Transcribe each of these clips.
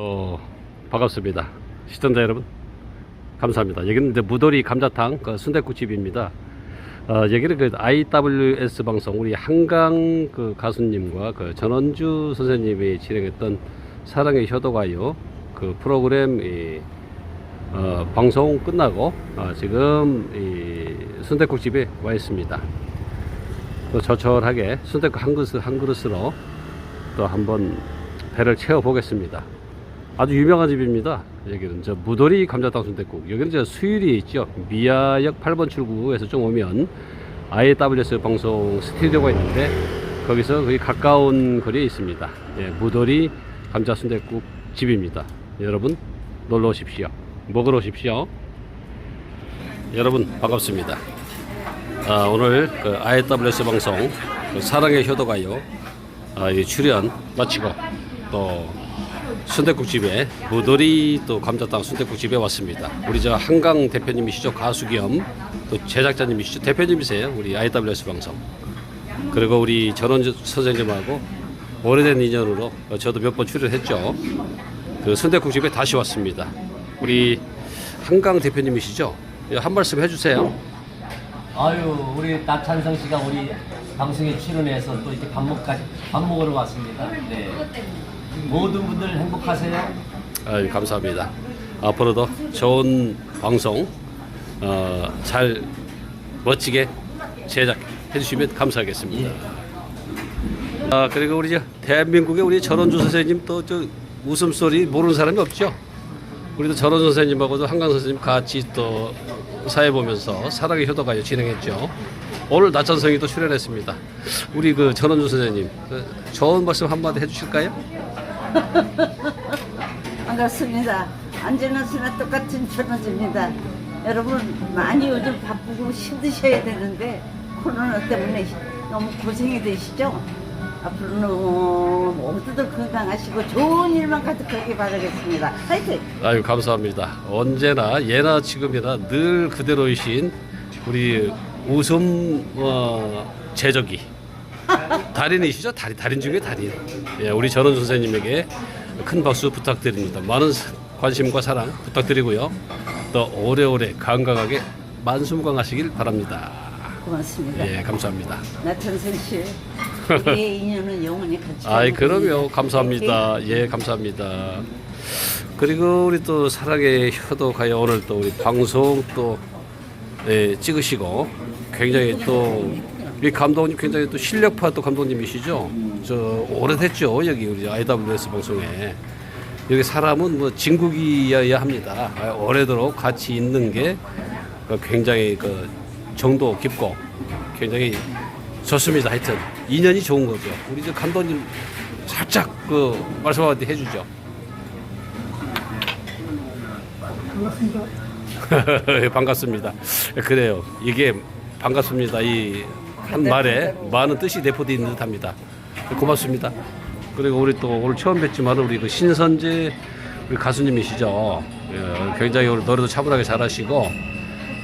어, 반갑습니다. 시청자 여러분, 감사합니다. 여기는 이제 무도리 감자탕 그 순대국집입니다. 어, 여기는 그 IWS 방송 우리 한강 그 가수님과 그 전원주 선생님이 진행했던 사랑의 효도가요 그 프로그램 이, 어, 방송 끝나고 어, 지금 이 순대국집에 와 있습니다. 또 저철하게 순대국 한 그릇 한 그릇으로 또 한번 배를 채워 보겠습니다. 아주 유명한 집입니다. 여기는 저 무도리 감자탕 순대국. 여기는 저 수유리에 있죠. 미아역 8번 출구에서 좀 오면 IWS 방송 스튜디오가 있는데 거기서 거기 가까운 거리에 있습니다. 예, 무도리 감자 순대국 집입니다. 여러분 놀러 오십시오. 먹으러 오십시오. 여러분 반갑습니다. 아, 오늘 그 IWS 방송 그 사랑의 효도가요 아, 이 출연 마치고 또 순대국집에 무도리 또 감자탕 순대국집에 왔습니다. 우리 저 한강 대표님이시죠 가수 겸 또 제작자님이시죠 대표님이세요 우리 IWS 방송. 그리고 우리 전원 선생님하고 오래된 인연으로 저도 몇 번 출연했죠. 그 순대국집에 다시 왔습니다. 우리 한강 대표님이시죠? 한 말씀 해주세요. 아유 우리 나찬성 씨가 우리 방송에 출연해서 또 이렇게 밥 먹까 밥 먹으러 왔습니다. 네. 모든 분들 행복하세요. 아유, 감사합니다. 앞으로도 좋은 방송 어, 잘 멋지게 제작해 주시면 감사하겠습니다. 아 그리고 우리 저 대한민국의 우리 전원주 선생님 또 저 웃음소리 모르는 사람이 없죠. 우리도 전원 선생님하고도 한강 선생님 같이 또 사회 보면서 사랑의 효도가요 진행했죠. 오늘 나천성이 또 출연했습니다. 우리 그 전원주 선생님 그 좋은 말씀 한마디 해주실까요? 반갑습니다. 안전한 수나 똑같은 천원입니다. 여러분 많이 요즘 바쁘고 힘드셔야 되는데 코로나 때문에 너무 고생이 되시죠? 앞으로는 모두들 건강하시고 좋은 일만 가득하게 바라겠습니다. 화이팅! 아유 감사합니다. 언제나 예나 지금이나 늘 그대로이신 우리 웃음 어, 제적이 달인이시죠? 달인 달인 중에 달인. 예, 우리 전원 선생님에게 큰 박수 부탁드립니다. 많은 관심과 사랑 부탁드리고요. 또 오래오래 건강하게 만수무강하시길 바랍니다. 고맙습니다. 예, 감사합니다. 나천선 씨, 우리의 인연은 영원히 같이 아이 그럼요. 감사합니다 예 감사합니다 그리고 우리 또 사랑의 효도 가요 오늘 또 우리 방송 또 예, 찍으시고 굉장히 또 우리 감독님 굉장히 또 실력파 또 감독님이시죠 저 오래됐죠 여기 우리 IWS 방송에 여기 사람은 뭐 진국이어야 합니다 아, 오래도록 같이 있는 게그 굉장히 그 정도 깊고 굉장히 좋습니다. 하여튼 인연이 좋은 거죠. 우리 저 감독님 살짝 그 말씀 한마디 해주죠. 반갑습니다. 반갑습니다. 그래요. 이게 반갑습니다. 이 한 말에 많은 뜻이 내포되어 있는 듯합니다. 고맙습니다. 그리고 우리 또 오늘 처음 뵙지만 우리 그 신선재 우리 가수님이시죠. 예, 굉장히 오늘 노래도 차분하게 잘하시고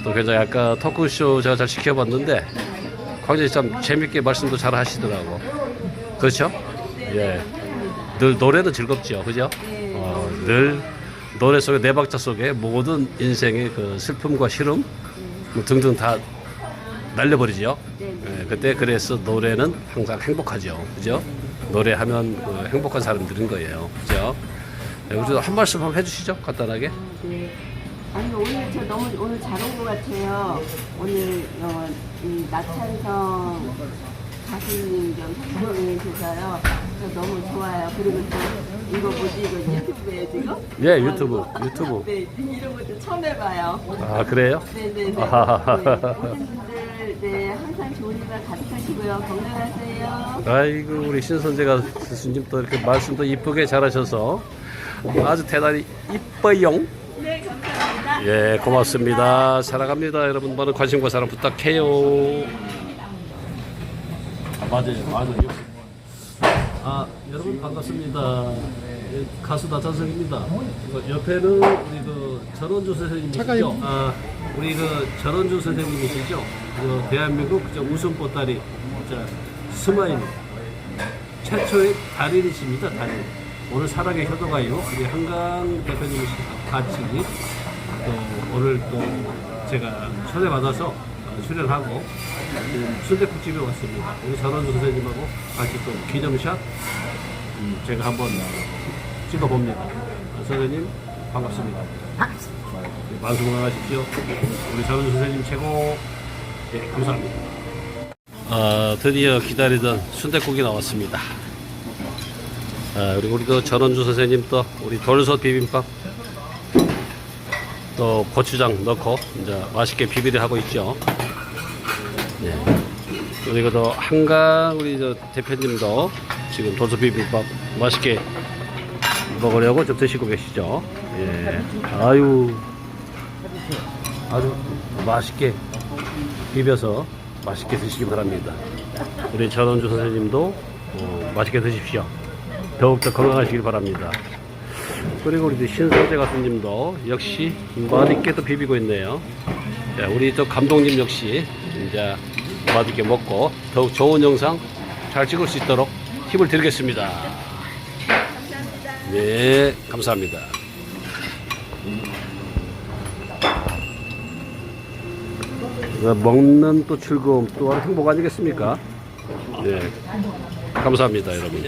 또 굉장히 아까 토크쇼 제가 잘 지켜봤는데 굉장히 참 재밌게 말씀도 잘 하시더라고. 그렇죠? 예. 늘 노래는 즐겁죠. 그죠? 어, 늘 노래 속에 네 박자 속에 모든 인생의 그 슬픔과 시름 뭐 등등 다 날려버리죠. 예, 그때 그래서 노래는 항상 행복하죠. 그죠? 노래하면 그 행복한 사람들인 거예요. 그죠? 네, 우리도 한 말씀 한번 해주시죠. 간단하게. 네. 아니 오늘 저 너무 오늘 잘 온 것 같아요. 오늘 어, 이 나찬성 가수님 겸 선생님이 계셔요. 저 너무 좋아요. 그리고 또 이거 뭐지 이거 유튜브에 지금? 예, 유튜브, 유튜브. 네 이런 것도 처음 해봐요. 아, 그래요? 네네네. 아하하하. 네, 분들 네 항상 좋은 일만 가득하시고요. 건강하세요. 아이고 우리 신선재가 교수님 또 이렇게 말씀도 이쁘게 잘하셔서 아주 대단히 이뻐요. 네 감사합니다. 예 고맙습니다. 사랑합니다. 여러분 많은 관심과 사랑 부탁해요. 아, 맞아요, 맞아요. 아 여러분 반갑습니다. 예, 가수 나찬성입니다. 그 옆에는 우리 그 전원주 선생님이시죠. 아 우리 그 전원주 선생님이시죠. 그 대한민국 저 웃음 보따리 자 스마일 최초의 달인이십니다. 달인. 오늘 사랑의 효도가요. 우리 한강 대표님 같이 또 오늘 또 제가 초대받아서 어, 출연하고 지금 순대국집에 왔습니다. 우리 전원주 선생님하고 같이 또 기념샷 음, 제가 한번 찍어봅니다. 어, 선생님 반갑습니다. 네, 만수 건강하십시오. 우리 전원주 선생님 최고. 네, 감사합니다. 아, 드디어 기다리던 순대국이 나왔습니다. 아, 그리고 우리도 전원주 선생님 또 우리 돌솥 비빔밥 또 고추장 넣고 이제 맛있게 비비를 하고 있죠. 네. 그리고 또 한강 우리 저 대표님도 지금 돌솥 비빔밥 맛있게 먹으려고 좀 드시고 계시죠. 예. 아유. 아주 맛있게 비벼서 맛있게 드시기 바랍니다. 우리 전원주 선생님도 어, 맛있게 드십시오. 더욱더 건강하시길 바랍니다. 그리고 우리 신성재 가수님도 역시 맛있게 또 비비고 있네요. 자, 우리 또 감독님 역시 이제 맛있게 먹고 더욱 좋은 영상 잘 찍을 수 있도록 힘을 드리겠습니다. 네, 감사합니다. 먹는 또 즐거움 또한 행복 아니겠습니까? 네, 감사합니다, 여러분.